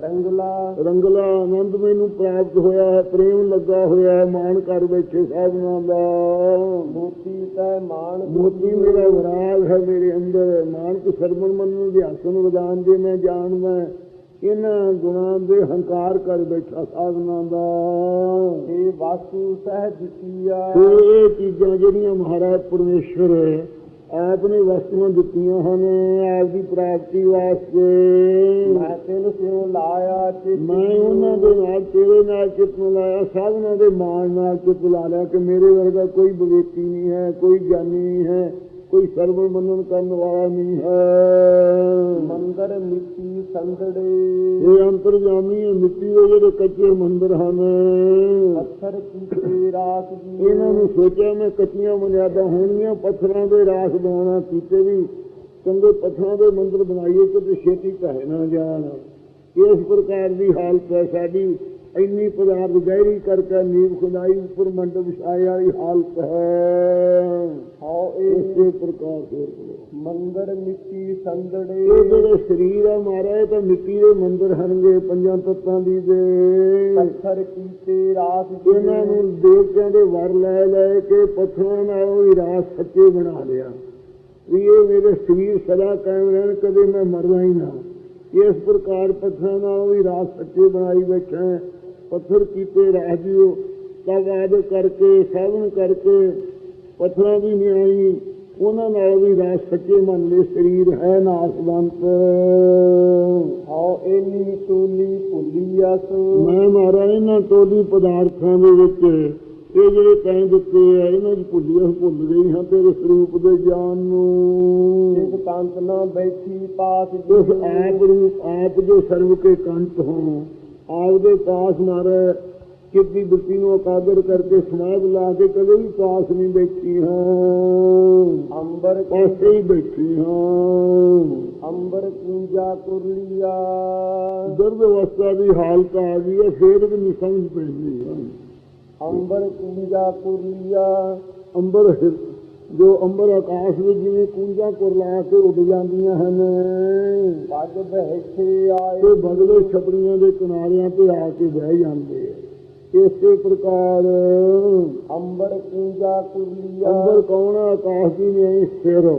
S1: ਰੰਗਲਾ।
S2: ਰੰਗਲਾ ਆਨੰਦ ਮੈਨੂੰ ਪ੍ਰਾਪਤ ਹੋਇਆ ਹੈ ਪ੍ਰੇਮ ਲੱਗਾ ਹੋਇਆ ਹੈ ਮਾਣ ਕਰ ਬੈਠੇ ਸਾਧਨਾ ਦਾ।
S1: ਮੋਤੀ ਤੈ ਮਾਨ
S2: ਮੋਤੀ ਮੇਰਾ ਵਿਰਾਗ ਹੈ ਮੇਰੇ ਅੰਦਰ। ਮਾਨਕ ਸਰਵਣ ਮਨ ਨੂੰ ਅਧਿਆਸਨ ਵਿਦਾਨ ਦੇ ਮੈਂ ਜਾਣਦਾ ਇਹਨਾਂ ਗੁਣਾਂ ਦੇ ਹੰਕਾਰ ਕਰ ਬੈਠਾ ਸਾਧਨਾ ਦਾ।
S1: ਇਹ ਵਸਤੂ ਸਹਿ ਦਿੱਤੀਆ
S2: ਇਹ ਚੀਜ਼ਾਂ ਜਿਹੜੀਆਂ ਮਹਾਰਾਜ ਪਰਮੇਸ਼ਵਰ ਆਪ ਨੇ ਵਸਤੂਆਂ ਦਿੱਤੀਆਂ ਹਨ ਆਪ ਦੀ ਪ੍ਰਾਪਤੀ ਵਾਸਤੇ।
S1: ਮੈਂ ਤੈਨੂੰ ਕਿਉਂ ਲਾਇਆ ਚਿੱਤ
S2: ਮੈਂ ਉਹਨਾਂ ਦੇ ਨਾਲ ਤੇਰੇ ਨਾਲ ਚਿੱਤ ਮਿਲਾਇਆ ਸਾਧਨਾ ਦੇ ਮਾਣ ਨਾਲ ਚਿੱਤ ਲਾ ਲਿਆ ਕਿ ਮੇਰੇ ਵਰਗਾ ਕੋਈ ਵਿਵੇਕੀ ਨਹੀਂ ਹੈ ਕੋਈ ਗਿਆਨੀ ਨਹੀਂ ਹੈ ਕੋਈ ਸਰਵਣ ਮੰਨਣ ਕਰਨ ਵਾਲਾ ਨਹੀਂ ਹੈ? ਇਹ ਅੰਤਰਜਾਮੀ ਹੈ ਮਿੱਟੀ ਦੇ ਜਿਹੜੇ ਕੱਚੇ ਮੰਦਰ ਹਨ।
S1: ਪੱਥਰ ਕੀਤੇ ਰਾਖ ਜੀ
S2: ਇਹਨਾਂ ਨੂੰ ਸੋਚਿਆ ਮੈਂ ਕੱਚੀਆਂ ਬੁਨਿਆਦਾਂ ਹੋਣਗੀਆਂ ਪੱਥਰਾਂ ਦੇ ਰਾਸ ਬਣਾਉਣਾ ਕੀਤੇ ਵੀ ਚੰਗੇ ਪੱਥਰਾਂ ਦੇ ਮੰਦਰ ਬਣਾਈਏ ਕਿ ਛੇਤੀ ਢਹਿ ਨਾ ਜਾਣ। ਇਸ ਪ੍ਰਕਾਰ ਦੀ ਹਾਲਤ ਹੈ ਸਾਡੀ। ਇੰਨੀ ਪਦਾਰਥ ਗਹਿਰੀ ਕਰਕੇ ਨੀਂਵ ਖੁਦਾਈ ਉੱਪਰ ਮੰਡਪ ਵਿਛਾਏ ਵਾਲੀ ਹਾਲਤ ਹੈ।
S1: ਹਉ ਇਹ
S2: ਇਸੇ ਪ੍ਰਕਾਰ ਫਿਰ।
S1: ਮੰਦਰ ਮਿੱਟੀ
S2: ਇਹ
S1: ਸੰਦੜੇ
S2: ਜਿਹੜੇ ਸਰੀਰ ਆ ਮਾਰਾ ਤਾਂ ਮਿੱਟੀ ਦੇ ਮੰਦਰ ਹਨਗੇ ਪੰਜਾਂ ਤੱਤਾਂ ਦੀ ਦੇ।
S1: ਪੱਥਰ ਕੀਤੇ ਜੀ
S2: ਇਹਨਾਂ ਨੂੰ ਦੇਵਤਿਆਂ ਦੇ ਵਰ ਲੈ ਲੈ ਕੇ ਪੱਥਰਾਂ ਨਾਲ ਵੀ ਰਾਸ ਸੱਚੇ ਬਣਾ ਲਿਆ। ਵੀ ਇਹ ਮੇਰੇ ਸਰੀਰ ਸਦਾ ਕਾਇਮ ਰਹਿਣ ਕਦੇ ਮੈਂ ਮਰਨਾ ਹੀ ਨਾ। ਇਸ ਪ੍ਰਕਾਰ ਪੱਥਰਾਂ ਨਾਲ ਵੀ ਰਾਸ ਸੱਚੇ ਬਣਾਈ ਬੈਠਾ। ਪੱਥਰ ਕੀਤੇ ਰਾਜਿਓ ਤਬ ਆਦ ਕਰਕੇ ਸਾਧਨ ਕਰਕੇ ਪੱਥਰਾਂ ਦੀ ਨਿਆਈ ਉਹਨਾਂ ਨਾਲ ਵੀ ਰਾਸ ਸੱਚੇ ਮੰਨ ਲੈ ਸਰੀਰ ਹੈ ਨਾਸਵੰਤ।
S1: ਹਉ ਇਹਨੀ ਟੋਲੀ ਭੁੱਲੀਅਸ
S2: ਮੈਂ ਮਾਰਾ ਇਹਨਾਂ ਟੋਲੀ ਪਦਾਰਥਾਂ ਦੇ ਵਿੱਚ। ਇਹ ਜਿਹੜੇ ਕਹਿ ਦਿੱਤੇ ਆ ਇਹਨਾਂ ਦੀ ਭੁੱਲੀਆਂ ਭੁੱਲ ਗਈ ਹਾਂ ਤੇਰੇ ਸਰੂਪ ਦੇ ਗਿਆਨ ਨੂੰ।
S1: ਜਿਸ ਕੰਤ ਨਾ ਬੈਠੀ ਪਾਸ
S2: ਉਸ
S1: ਜੀ
S2: ਆਪ ਰੂਪ ਆਪ ਜੋ ਸਰਵ ਕੇ ਕੰਤ ਹੋ ਆਪ ਦੇ ਪਾਸ ਮਾਰੇ ਕਿਤੇ ਬੁੱਤੀ ਨੂੰ ਅਕਾਦਰ ਕਰਕੇ ਸਮਾਧ ਲਾ ਕੇ ਕਦੇ ਵੀ ਪਾਸ ਨਹੀਂ ਬੈਠੀ ਹਾਂ।
S1: ਅੰਬਰ
S2: ਪਾਸੇ ਹੀ ਬੈਠੀ ਹਾਂ।
S1: ਅੰਬਰ ਪੂਜਾ ਕੁਰਲੀਆ
S2: ਦਰਦ ਅਵਸਥਾ ਦੀ ਹਾਲਤ ਆ ਗਈ ਹੈ ਫੇਰ ਵੀ ਨਹੀਂ ਸਮਝ ਪੈਂਦੀ। ਹੈ
S1: ਅੰਬਰ ਪੂਜਾ ਕੁਰਲੀਆ
S2: ਅੰਬਰ ਹਿਰ- ਜੋ ਅੰਬਰ ਆਕਾਸ਼ ਵਿੱਚ ਜਿਵੇਂ ਕੂੰਜਾਂ ਕੁਰਲਾ ਕੇ ਉੱਡ ਜਾਂਦੀਆਂ ਹਨ।
S1: ਪੱਗ ਬਹਿਠੇ ਆਏ।
S2: ਤੇ ਬਗਲੇ ਛਪੜੀਆਂ ਦੇ ਕਿਨਾਰਿਆਂ ਤੇ ਆ ਕੇ ਬਹਿ ਜਾਂਦੇ ਇਸੇ ਪ੍ਰਕਾਰ
S1: ਅੰਬਰ ਪੂਜਾ ਕੁਰਲੀਆ।
S2: ਅੰਬਰ ਕੌਣ? ਆਕਾਸ਼ ਦੀ ਨਹੀਂ ਸਿਰ।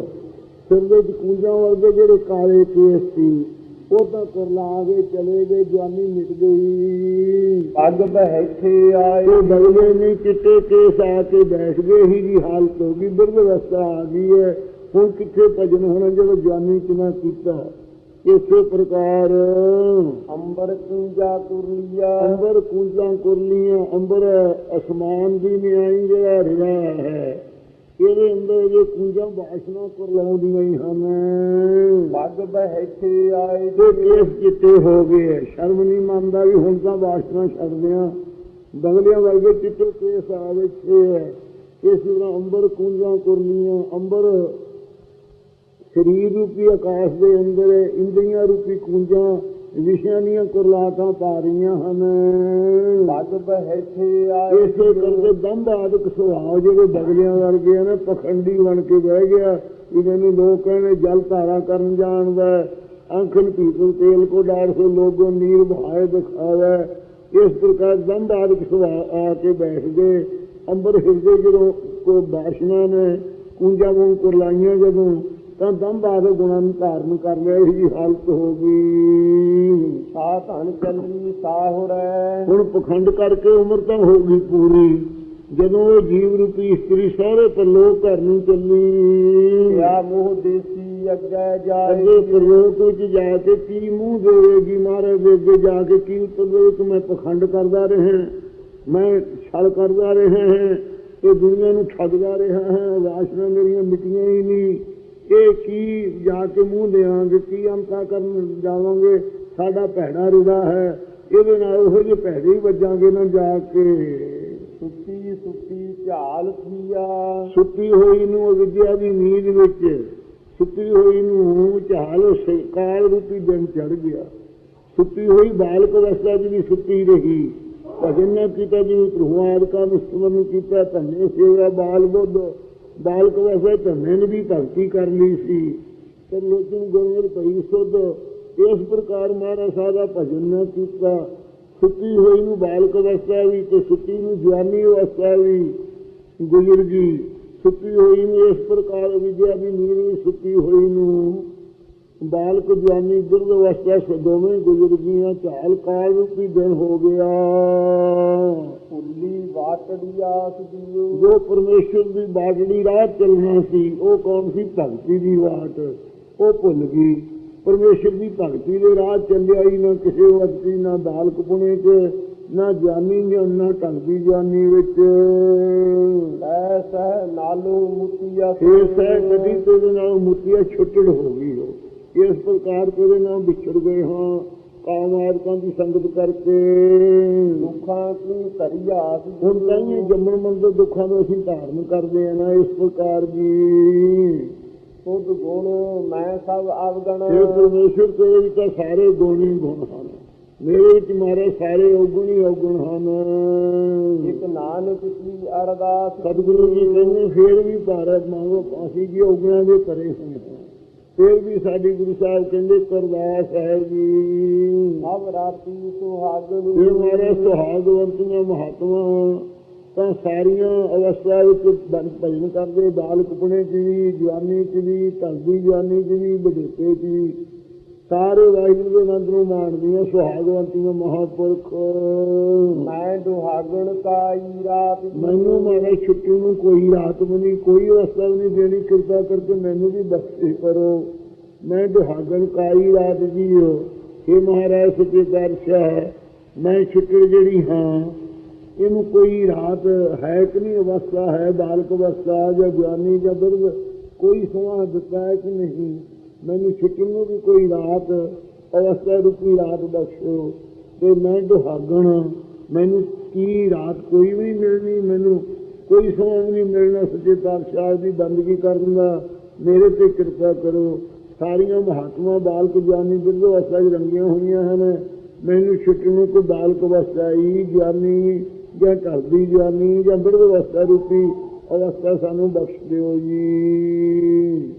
S2: ਸਿਰ ਦੇ ਕੂੰਜਾਂ ਵਰਗੇ ਜਿਹੜੇ ਕਾਲੇ ਕੇਸ ਸੀ। ਉਹ ਤਾਂ ਕੁਰਲਾ ਕੇ ਚਲੇ ਗਏ ਜਾਨੀ ਮਿਟ ਗਈ।
S1: ਪੱਗ ਬਹਿਠੇ ਆਏ।
S2: ਬਗਲੇ ਨੇ ਚਿੱਟੇ ਕੇਸ ਆ ਕੇ ਬੈਠ ਗਏ ਹੀ ਦੀ ਹਾਲਤ ਹੋ ਗਈ ਬਿਰਧ ਅਵਸਥਾ ਆ ਗਈ ਹੈ। ਹੁਣ ਕਿੱਥੇ ਭਜਨ ਹੋਣਾ ਜਦੋਂ ਜਾਨੀ ਕਿਨਾ ਕੀਤਾ? ਇਸੇ ਪ੍ਰਕਾਰ
S1: ਅੰਬਰ ਪੂਜਾ ਕੁਰਲੀਆ
S2: ਅੰਬਰ ਕੂੰਜਾਂ ਕੁਰਲੀਆਂ ਅੰਬਰ ਅਸਮਾਨ ਦੀ ਨਿਆਈ ਜਿਹੜਾ ਰਿਹਾ ਹੈ। ਇਹਦੇ ਅੰਦਰ ਜੇ ਕੂੰਜਾਂ ਬਾਸ਼ਨਾ ਕੁਰਲਾਉਂਦੀਆਂ ਹੀ ਹਨ।
S1: ਪੱਗ ਬਹਿਠੇ ਆਏ
S2: ਤੇ ਕੇਸ ਚਿੱਟੇ ਹੋ ਗਏ। ਸ਼ਰਮ ਨਹੀਂ ਮੰਨਦਾ ਵੀ ਹੁਣ ਤਾਂ ਬਾਸ਼ਨਾ ਛੱਡਦੇ ਆ। ਬਗਲਿਆਂ ਵਰਗੇ ਚਿੱਟੇ ਕੇਸ ਆ ਹੈ ਇਸ ਤਰ੍ਹਾਂ ਅੰਬਰ ਕੂੰਜਾਂ ਕੁਰਲੀਆਂ ਅੰਬਰ ਸਰੀਰ ਰੂਪੀ ਆਕਾਸ਼ ਦੇ ਅੰਦਰ ਇੰਦਰੀਆਂ ਰੂਪੀ ਕੂੰਜਾਂ ਵਿਸ਼ਿਆਂ ਦੀਆਂ ਕੁਰਲਾਤਾਂ ਪਾ ਰਹੀਆਂ ਹਨ।
S1: ਪੱਗ ਬਹਿਠੇ ਆਏ
S2: ਇਸੇ ਕਰਕੇ ਦੰਭਾਦਕ ਸੁਭਾਅ ਜਿਹੜੇ ਬਗਲਿਆਂ ਵਰਗੇ ਨਾ ਪਖੰਡੀ ਬਣ ਕੇ ਬਹਿ ਗਿਆ। ਵੀ ਮੈਨੂੰ ਲੋਕ ਕਹਿੰਦੇ ਜਲ ਧਾਰਾ ਕਰਨ ਜਾਣਦਾ। ਅੰਖਨ ਪੀਤਲ ਤੇਲ ਕੋ ਡਾੜ ਸੋ ਲੋਗੋ ਨੀਰ ਭਾਏ ਦਿਖਾਵੇ। ਇਸ ਪ੍ਰਕਾਰ ਦੰਭਾਦਕ ਸੁਭਾਅ ਆ ਕੇ ਬੈਠ ਗਏ ਅੰਬਰ ਹਿਰਦੇ ਜਦੋਂ ਕੋ ਬਾਸ਼ਨਾ ਨੇ ਕੁੰਜਾਂ ਨੂੰ ਕੁਰਲਾਈਆਂ ਜਦੋਂ ਤਾਂ ਦੰਭਾਦਕ ਗੁਣਾਂ ਨੂੰ ਧਾਰਨ ਕਰ ਲਿਆ ਇਹ ਹਾਲਤ ਹੋ ਗਈ।
S1: ਸਾ ਧਨ ਚੱਲੀ ਸਾਹੁ ਰਹਿ
S2: ਹੁਣ ਪਖੰਡ ਕਰਕੇ ਉਮਰ ਤਾਂ ਹੋ ਗਈ ਪੂਰੀ। ਜਦੋਂ ਉਹ ਜੀਵ ਰੂਪੀ ਇਸਤਰੀ ਸਹੁਰੇ ਪਰਲੋਕ ਘਰ ਨੂੰ ਚੱਲੀ।
S1: ਯਾ ਮੂਹ ਦੇਸੀ ਅੱਗੇ ਜਾਏ।
S2: ਅੱਗੇ ਪਰਲੋਕ ਵਿੱਚ ਜਾ ਕੇ ਕੀ ਮੂੰਹ ਦੇਵੇਗੀ ਦੇ ਅੱਗੇ ਜਾ ਕੇ ਕੀ ਉੱਤਰ ਦੇਵੇ? ਕਿ ਮੈਂ ਪਖੰਡ ਕਰਦਾ ਰਿਹਾ। ਮੈਂ ਛਲ ਕਰਦਾ ਰਿਹਾ। ਹਾਂ ਤੇ ਦੁਨੀਆ ਨੂੰ ਠੱਗਦਾ ਰਿਹਾ। ਹਾਂ ਵਾਸ਼ਨਾ ਮੇਰੀਆਂ ਮਿਟੀਆਂ ਹੀ ਨਹੀਂ। ਇਹ ਕੀ ਜਾ ਕੇ ਮੂੰਹ ਦੇਵਾਂਗੇ ਕੀ ਅੰਤਾ ਕਰਨ ਜਾਵਾਂਗੇ? ਸਾਡਾ ਭੈੜਾ ਰਿਦਾ ਹੈ। ਇਹਦੇ ਨਾਲ ਉਹੋ ਜਿਹੇ ਭੈੜੇ ਹੀ ਵੱਜਾਂਗੇ ਨਾ ਜਾ ਕੇ।
S1: ਸੁੱਤੀ ਸੁੱਤੀ ਝਾਲ ਥੀਆ।
S2: ਸੁੱਤੀ ਹੋਈ ਨੂੰ ਅਵਿਦਿਆ ਦੀ ਨੀਂਦ ਵਿੱਚ। ਸੁੱਤੀ ਹੋਈ ਨੂੰ ਚਾਲ ਕਾਲ ਰੂਪੀ ਦਿਨ ਚੜ ਗਿਆ। ਸੁੱਤੀ ਹੋਈ ਬਾਲਕ ਅਵਸਥਾ ਵੀ ਸੁੱਤੀ ਰਹੀ। ਭਜਨ ਕੀਤਾ ਜੀ ਪ੍ਰਭੂਆਦ ਕਾ ਨਿਸਤਮਨ ਕੀਤਾ ਧੰਨੇ ਸੇਵਾ ਬਾਲ ਬੁੱਧ। ਬਾਲਕ ਅਵਸਥਾ ਧੰਨੇ ਨੇ ਵੀ ਭਗਤੀ ਕਰ ਲਈ ਸੀ। ਤੇ ਲੇਕਿਨ ਗੁਰਮਤਿ ਭਈ ਸੁਧ ਇਸ ਪ੍ਰਕਾਰ ਮਹਾਰਾਜ ਸਾਦਾ ਭਜਨ ਨਾ ਕੀਤਾ। ਸੁੱਤੀ ਹੋਈ ਨੂੰ ਬਾਲਕ ਅਵਸਥਾ ਵੀ ਤੇ ਸੁੱਤੀ ਨੂੰ ਜਵਾਨੀ ਅਵਸਥਾ ਵੀ। ਗੁਜ਼ਰ ਗਈ। ਸੁੱਤੀ ਹੋਈ ਨੂੰ ਇਸ ਪ੍ਰਕਾਰ ਵਿਦਿਆ ਦੀ ਨੀਂਦ ਵੀ ਸੁੱਤੀ ਹੋਈ ਨੂੰ। ਬਾਲਕ ਜਵਾਨੀ ਬਿਰਧ ਅਵਸਥਾ ਸ ਦੋਵੇਂ ਗੁਜ਼ਰ ਗਈਆਂ ਝਾਲ ਕਾਲ ਰੂਪੀ ਦਿਨ ਹੋ ਗਿਆ।
S1: ਫੁੱਲੀ ਵਾਟੜੀ ਆਸ ਦਿਓ
S2: ਜੋ ਪਰਮੇਸ਼ਰ ਦੀ ਬਾਗੜੀ ਰਾਹ ਚੱਲਣਾ ਸੀ ਉਹ ਕੌਣ ਸੀ? ਭਗਤੀ ਦੀ ਬਾਟ ਉਹ ਭੁੱਲ ਗਈ। ਪਰਮੇਸ਼ਰ ਦੀ ਭਗਤੀ ਦੇ ਰਾਹ ਚੱਲਿਆ ਹੀ ਨਾ ਕਿਸੇ ਵਕਤੀ ਨਾ ਬਾਲਕ ਪੁਣੇ ਚ ਨਾ ਜਾਨੀ ਨਾ ਢੰਗੀ ਜਾਨੀ ਵਿੱਚ।
S1: ਐਸਾ ਨਾਲੂ ਮੁਤੀਆ
S2: ਸਹਿ ਕਦੀ ਤੇਰੇ ਨਾਲ ਮੁੱਤੀਆ ਛੁੱਟੜ ਹੋ ਗਈ ਹੋ ਇਸ ਪ੍ਰਕਾਰ ਤੇਰੇ ਨਾਲ ਵਿਛੜ ਗਏ ਹਾਂ। ਕਾਮਾਰਕਾਂ ਦੀ ਸੰਗਤ ਕਰਕੇ।
S1: ਦੁੱਖਾਂ ਕੀ ਧਰਿਆ
S2: ਹੁਣ ਕਹੀਏ ਜੰਮਣ ਮੰਦਰ ਦੁੱਖਾਂ ਨੂੰ ਅਸੀਂ ਧਾਰਨ ਕਰਦੇ ਆ ਨਾ ਇਸ ਪ੍ਰਕਾਰ ਜੀ
S1: ਸੁਧ ਗੁਣ ਮੈਂ ਸਭ ਅਵਗਣ
S2: ਇਹ ਪਰਮੇਸ਼ਰ ਤੇਰੇ ਵਿੱਚ ਤਾਂ ਸਾਰੇ ਗੁਣ ਹੀ ਗੁਣ ਹਨ। ਮੇਰੇ ਵਿੱਚ ਮਾਰੇ ਸਾਰੇ ਔਗੁਣ ਹੀ ਔਗੁਣ ਹਨ।
S1: ਇਕ ਨਾਨਕ ਕੀ ਅਰਦਾਸ।
S2: ਸਤਿਗੁਰੂ ਜੀ ਕਹਿੰਦੇ ਫੇਰ ਵੀ ਭਾਰਤ ਮੰਗੋ ਅਸੀਂ ਜੀ ਔਗੁਣਾਂ ਦੇ ਕਰੇ ਹੋਏ ਫੇਰ ਵੀ ਸਾਡੀ ਗੁਰੂ ਸਾਹਿਬ ਕਹਿੰਦੇ ਕਰਦਾਸ ਹੈ ਜੀ।
S1: ਸਭ ਰਾਤੀ ਸੁਹਾਗਣ
S2: ਇਹ ਮਾਰੇ ਸੁਹਾਗਵੰਤੀਆਂ ਮਹਾਤਮਾ। ਤਾਂ ਸਾਰੀਆਂ ਅਵਸਥਾ ਵਿੱਚ ਬਨ- ਭਜਨ ਕਰਦੇ ਬਾਲ ਕੁਪਣੇ ਚ ਵੀ ਜਵਾਨੀ ਚ ਵੀ ਢਲਦੀ ਜਵਾਨੀ ਚ ਵੀ ਬੁਢੇਪੇ ਚ ਵੀ ਸਾਰੇ ਵਾਹਿਗੁਰੂ ਦੇ ਆਨੰਦ ਨੂੰ ਮਾਣਦੀਆਂ ਸੁਹਾਗਵੰਤੀਆਂ ਮਹਾਪੁਰਖ।
S1: ਮੈਂ ਦੁਹਾਗਣ ਕਾਈ ਰਾਤ
S2: ਮੈਨੂੰ ਮਾਰੇ ਛੁੱਟੀ ਨੂੰ ਕੋਈ ਰਾਤ ਨਹੀਂ ਕੋਈ ਅਵਸਥਾ ਨਹੀਂ ਦੇਣੀ ਕਿਰਪਾ ਕਰਕੇ ਮੈਨੂੰ ਵੀ ਬਖਸ਼ਿਸ਼ ਕਰੋ। ਮੈਂ ਦੁਹਾਗਣ ਕਾਈ ਰਾਤ ਜੀਓ हे ਮਹਾਰਾਜ ਸੱਚੇ ਪਾਤਸ਼ਾਹ ਮੈਂ ਛੁੱਟੀ ਜਿਹੜੀ ਹਾਂ ਇਹਨੂੰ ਕੋਈ ਰਾਤ ਹੈ ਕਿ ਨਹੀਂ ਅਵਸਥਾ ਹੈ ਬਾਲਕ ਅਵਸਥਾ ਜਾਂ ਜਵਾਨੀ ਜਾਂ ਬਿਰਧ ਕੋਈ ਸਮਾਂ ਦਿੱਤਾ ਹੈ ਕਿ ਨਹੀਂ? ਮੈਨੂੰ ਛੁੱਟੀ ਨੂੰ ਵੀ ਕੋਈ ਰਾਤ ਅਵਸਥਾ ਰੂਪੀ ਰਾਤ ਬਖਸ਼ੋ ਤੇ ਮੈਂ ਦੁਹਾਗਣ ਮੈਨੂੰ ਕੀ ਰਾਤ ਕੋਈ ਵੀ ਮਿਲਣੀ, ਮੈਨੂੰ ਕੋਈ ਸਮਾਂ ਵੀ ਨਹੀਂ ਮਿਲਣਾ ਸੱਚੇ ਪਾਤਸ਼ਾਹ ਦੀ ਬੰਦਗੀ ਕਰਨ ਦਾ। ਮੇਰੇ ਤੇ ਕਿਰਪਾ ਕਰੋ। ਸਾਰੀਆਂ ਮਹਾਤਮਾ ਬਾਲਕ ਗਿਆਨੀ ਬਿਰਧ ਅਵਸਥਾ 'ਚ ਰੰਗੀਆਂ ਹੋਈਆਂ ਹਨ। ਮੈਨੂੰ ਛੁੱਟੀ ਨੂੰ ਕੋਈ ਬਾਲਕ ਅਵਸਥਾ ਹੀ ਗਿਆਨੀ ਜਾਂ ਢਲਦੀ ਗਿਆਨੀ ਜਾਂ ਬਿਰਧ ਅਵਸਥਾ ਰੂਪੀ ਅਵਸਥਾ ਸਾਨੂੰ ਬਖਸ਼ ਦਿਓ ਜੀ।